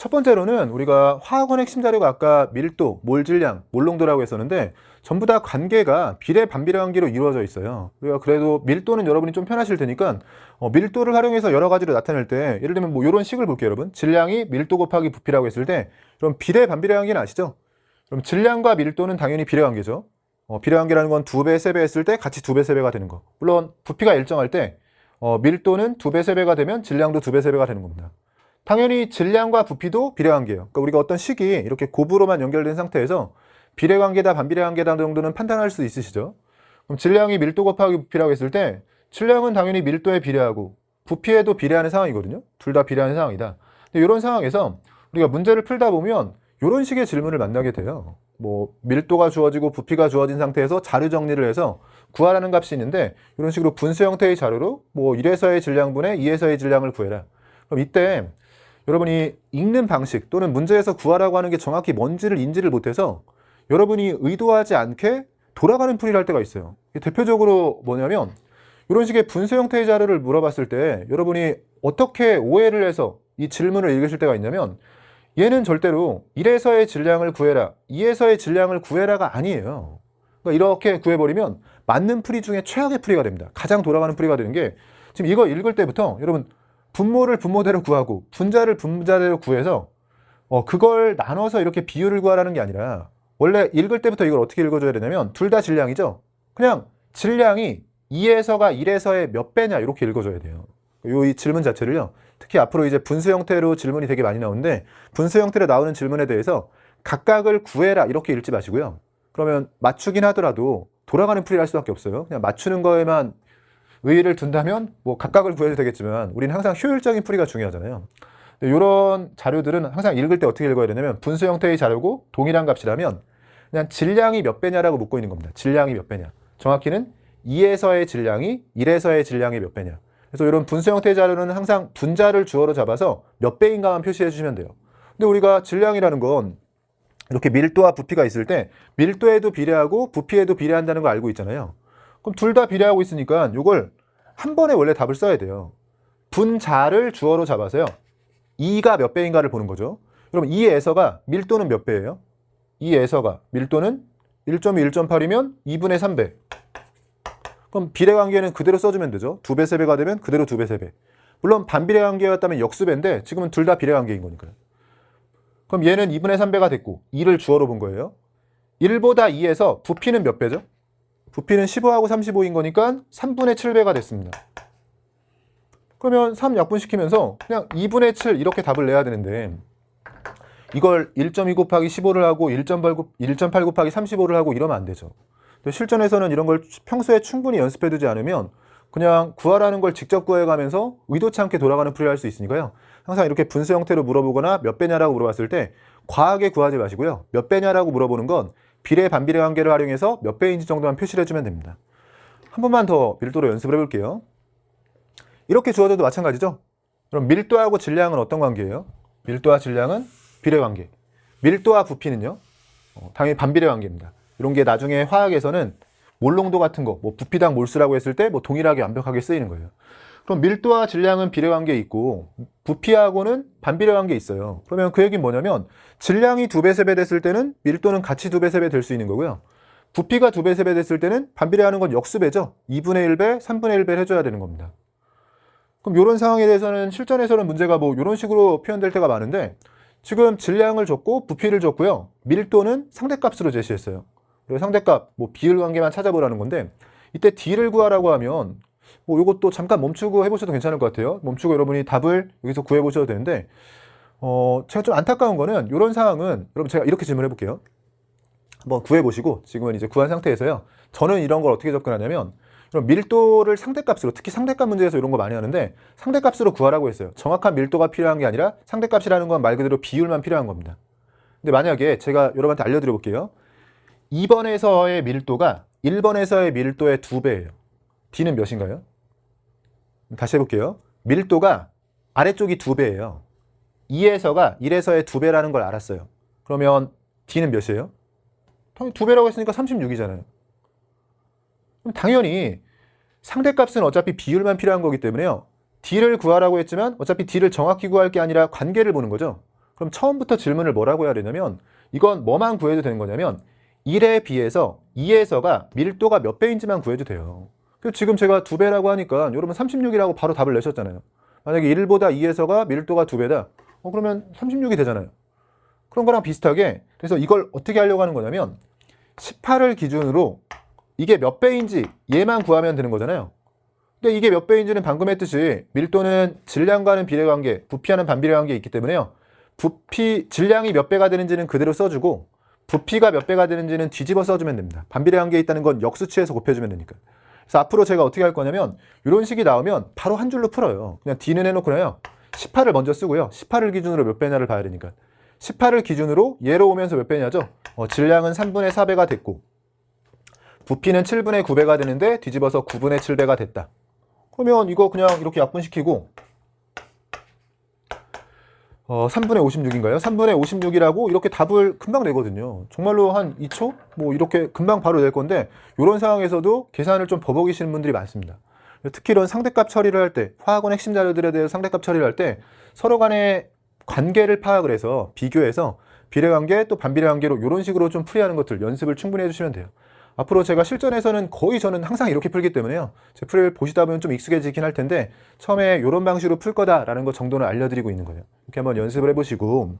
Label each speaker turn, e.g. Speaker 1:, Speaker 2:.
Speaker 1: 첫 번째로는 우리가 화학원 핵심 자료가 아까 밀도, 몰 질량, 몰농도라고 했었는데 전부 다 관계가 비례 반비례 관계로 이루어져 있어요. 우리가 그래도 밀도는 여러분이 좀 편하실 테니까 어, 밀도를 활용해서 여러 가지로 나타낼 때 예를 들면 뭐 이런 식을 볼게요, 여러분. 질량이 밀도 곱하기 부피라고 했을 때 그럼 비례 반비례 관계는 아시죠? 그럼 질량과 밀도는 당연히 비례 관계죠. 어, 비례 관계라는 건 두 배, 세 배 했을 때 같이 두 배, 세 배가 되는 거. 물론 부피가 일정할 때 어, 밀도는 두 배, 세 배가 되면 질량도 두 배, 세 배가 되는 겁니다. 당연히 질량과 부피도 비례관계예요. 그러니까 우리가 어떤 식이 이렇게 곱으로만 연결된 상태에서 비례관계다 반비례관계다 정도는 판단할 수 있으시죠? 그럼 질량이 밀도 곱하기 부피라고 했을 때 질량은 당연히 밀도에 비례하고 부피에도 비례하는 상황이거든요. 둘 다 비례하는 상황이다. 근데 이런 상황에서 우리가 문제를 풀다 보면 이런 식의 질문을 만나게 돼요. 뭐 밀도가 주어지고 부피가 주어진 상태에서 자료 정리를 해서 구하라는 값이 있는데 이런 식으로 분수 형태의 자료로 뭐 1에서의 질량분의 2에서의 질량을 구해라. 그럼 이때 여러분이 읽는 방식 또는 문제에서 구하라고 하는 게 정확히 뭔지를 인지를 못해서 여러분이 의도하지 않게 돌아가는 풀이를 할 때가 있어요. 대표적으로 뭐냐면 이런 식의 분수 형태의 자료를 물어봤을 때 여러분이 어떻게 오해를 해서 이 질문을 읽으실 때가 있냐면 얘는 절대로 1에서의 질량을 구해라, 2에서의 질량을 구해라가 아니에요. 그러니까 이렇게 구해버리면 맞는 풀이 중에 최악의 풀이가 됩니다. 가장 돌아가는 풀이가 되는 게 지금 이거 읽을 때부터 여러분 분모를 분모대로 구하고 분자를 분자대로 구해서 어, 그걸 나눠서 이렇게 비율을 구하라는 게 아니라 원래 읽을 때부터 이걸 어떻게 읽어줘야 되냐면 둘 다 질량이죠. 그냥 질량이 2에서가 1에서의 몇 배냐 이렇게 읽어줘야 돼요. 요이 질문 자체를요. 특히 앞으로 이제 분수 형태로 질문이 되게 많이 나오는데 분수 형태로 나오는 질문에 대해서 각각을 구해라 이렇게 읽지 마시고요. 그러면 맞추긴 하더라도 돌아가는 풀이를 할 수밖에 없어요. 그냥 맞추는 거에만 의의를 둔다면 뭐 각각을 구해도 되겠지만 우리는 항상 효율적인 풀이가 중요하잖아요. 이런 자료들은 항상 읽을 때 어떻게 읽어야 되냐면 분수 형태의 자료고 동일한 값이라면 그냥 질량이 몇 배냐라고 묻고 있는 겁니다. 질량이 몇 배냐. 정확히는 2에서의 질량이 1에서의 질량이 몇 배냐. 그래서 이런 분수 형태의 자료는 항상 분자를 주어로 잡아서 몇 배인가만 표시해 주시면 돼요. 근데 우리가 질량이라는 건 이렇게 밀도와 부피가 있을 때 밀도에도 비례하고 부피에도 비례한다는 걸 알고 있잖아요. 그럼 둘 다 비례하고 있으니까 이걸 한 번에 원래 답을 써야 돼요. 분자를 주어로 잡아서요. 2가 몇 배인가를 보는 거죠. 그럼 2에서가 밀도는 몇 배예요? 2에서가 밀도는 1.2, 1.8이면 2분의 3배. 그럼 비례 관계는 그대로 써주면 되죠. 2배, 3배가 되면 그대로 2배, 3배. 물론 반비례 관계였다면 역수배인데 지금은 둘 다 비례 관계인 거니까요. 그럼 얘는 2분의 3배가 됐고 2를 주어로 본 거예요. 1보다 2에서 부피는 몇 배죠? 부피는 15하고 35인 거니까 3분의 7배가 됐습니다. 그러면 3 약분시키면서 그냥 2분의 7 이렇게 답을 내야 되는데 이걸 1.2 곱하기 15를 하고 1.8, 곱- 1.8 곱하기 35를 하고 이러면 안 되죠. 실전에서는 이런 걸 평소에 충분히 연습해 두지 않으면 그냥 구하라는 걸 직접 구해가면서 의도치 않게 돌아가는 풀이를 할 수 있으니까요. 항상 이렇게 분수 형태로 물어보거나 몇 배냐라고 물어봤을 때 과하게 구하지 마시고요. 몇 배냐라고 물어보는 건 비례 반비례 관계를 활용해서 몇 배인지 정도만 표시를 해주면 됩니다. 한 번만 더 밀도로 연습을 해볼게요. 이렇게 주어져도 마찬가지죠. 그럼 밀도하고 질량은 어떤 관계예요? 밀도와 질량은 비례 관계. 밀도와 부피는요? 어, 당연히 반비례 관계입니다. 이런 게 나중에 화학에서는 몰농도 같은 거, 뭐 부피당 몰수라고 했을 때 뭐 동일하게 완벽하게 쓰이는 거예요. 그럼 밀도와 질량은 비례 관계 있고 부피하고는 반비례 관계 있어요. 그러면 그 얘기는 뭐냐면 질량이 두 배, 세 배 됐을 때는 밀도는 같이 두 배, 세 배 될 수 있는 거고요. 부피가 두 배, 세 배 됐을 때는 반비례하는 건 역수배죠. 2분의 1배, 3분의 1배를 해줘야 되는 겁니다. 그럼 이런 상황에 대해서는 실전에서는 문제가 뭐 이런 식으로 표현될 때가 많은데 지금 질량을 줬고 부피를 줬고요. 밀도는 상대값으로 제시했어요. 그리고 상대값 뭐 비율 관계만 찾아보라는 건데 이때 D를 구하라고 하면 뭐 이것도 잠깐 멈추고 해보셔도 괜찮을 것 같아요. 멈추고 여러분이 답을 여기서 구해보셔도 되는데 어 제가 좀 안타까운 거는 이런 상황은 여러분 제가 이렇게 질문해 볼게요. 한번 구해보시고 지금은 이제 구한 상태에서요. 저는 이런 걸 어떻게 접근하냐면 그럼 밀도를 상대값으로 특히 상대값 문제에서 이런 거 많이 하는데 상대값으로 구하라고 했어요. 정확한 밀도가 필요한 게 아니라 상대값이라는 건 말 그대로 비율만 필요한 겁니다. 근데 만약에 제가 여러분한테 알려드려 볼게요. 2번에서의 밀도가 1번에서의 밀도의 2배예요. D는 몇인가요? 다시 해볼게요. 밀도가 아래쪽이 2배예요. 2에서가 1에서의 2배라는 걸 알았어요. 그러면 D는 몇이에요? 당연히 2배라고 했으니까 36이잖아요. 그럼 당연히 상대값은 어차피 비율만 필요한 거기 때문에요. D를 구하라고 했지만 어차피 D를 정확히 구할 게 아니라 관계를 보는 거죠. 그럼 처음부터 질문을 뭐라고 해야 되냐면 이건 뭐만 구해도 되는 거냐면 1에 비해서 2에서가 밀도가 몇 배인지만 구해도 돼요. 지금 제가 두 배라고 하니까 여러분 36이라고 바로 답을 내셨잖아요. 만약에 1보다 2에서가 밀도가 두 배다. 어, 그러면 36이 되잖아요. 그런 거랑 비슷하게 그래서 이걸 어떻게 하려고 하는 거냐면 18을 기준으로 이게 몇 배인지 얘만 구하면 되는 거잖아요. 근데 이게 몇 배인지는 방금 했듯이 밀도는 질량과는 비례관계, 부피하는 반비례관계에 있기 때문에요. 부피 질량이 몇 배가 되는지는 그대로 써주고 부피가 몇 배가 되는지는 뒤집어 써주면 됩니다. 반비례관계에 있다는 건 역수치해서 곱해주면 되니까. 그래서 앞으로 제가 어떻게 할 거냐면 이런 식이 나오면 바로 한 줄로 풀어요. 그냥 D는 해놓고나요. 18을 먼저 쓰고요. 18을 기준으로 몇 배냐를 봐야 되니까. 18을 기준으로 얘로 오면서 몇 배냐죠? 어, 질량은 3분의 4배가 됐고 부피는 7분의 9배가 되는데 뒤집어서 9분의 7배가 됐다. 그러면 이거 그냥 이렇게 약분시키고 어, 3분의 56인가요? 3분의 56이라고 이렇게 답을 금방 내거든요. 정말로 한 2초? 뭐 이렇게 금방 바로 낼 건데 이런 상황에서도 계산을 좀 버벅이시는 분들이 많습니다. 특히 이런 상대값 처리를 할 때, 화학원 핵심 자료들에 대해서 상대값 처리를 할 때 서로 간의 관계를 파악을 해서 비교해서 비례관계 또 반비례관계로 이런 식으로 좀 풀이하는 것들 연습을 충분히 해주시면 돼요. 앞으로 제가 실전에서는 거의 저는 항상 이렇게 풀기 때문에요. 제 풀이를 보시다 보면 좀 익숙해지긴 할 텐데 처음에 이런 방식으로 풀 거다라는 것 정도는 알려드리고 있는 거예요. 이렇게 한번 연습을 해보시고